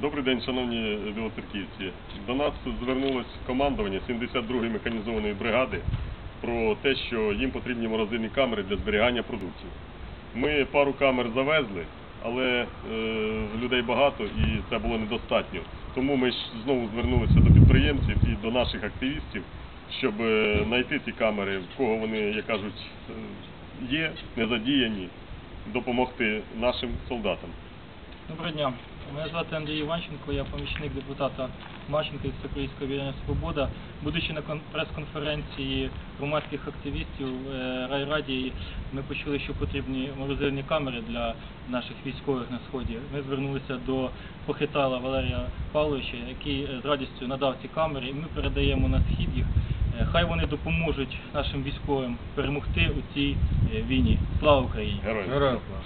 Добрий день, шановні білоцерківці. До нас звернулось командування 72-ї механізованої бригади про те, що їм потрібні морозильні камери для зберігання продуктів. Ми пару камер завезли, але е, людей багато і це було недостатньо. Тому ми ж знову звернулися до підприємців і до наших активістів, щоб е, знайти ці камери, в кого вони, як кажуть, є, не задіяні, допомогти нашим солдатам. Доброго дня. Мене звати Андрій Іванченко, я помічник депутата Марченка із Всеукраїнського об'єднання Свобода. Будучи на кон- прес-конференції громадських активістів е, райраді, ми почули, що потрібні морозильні камери для наших військових на сході. Ми звернулися до Похитала Валерія Павловича, який з радістю надав ці камери, і ми передаємо на схід їх. Е, Хай вони допоможуть нашим військовим перемогти у цій е, війні. Слава Україні! Героям! Героям слава.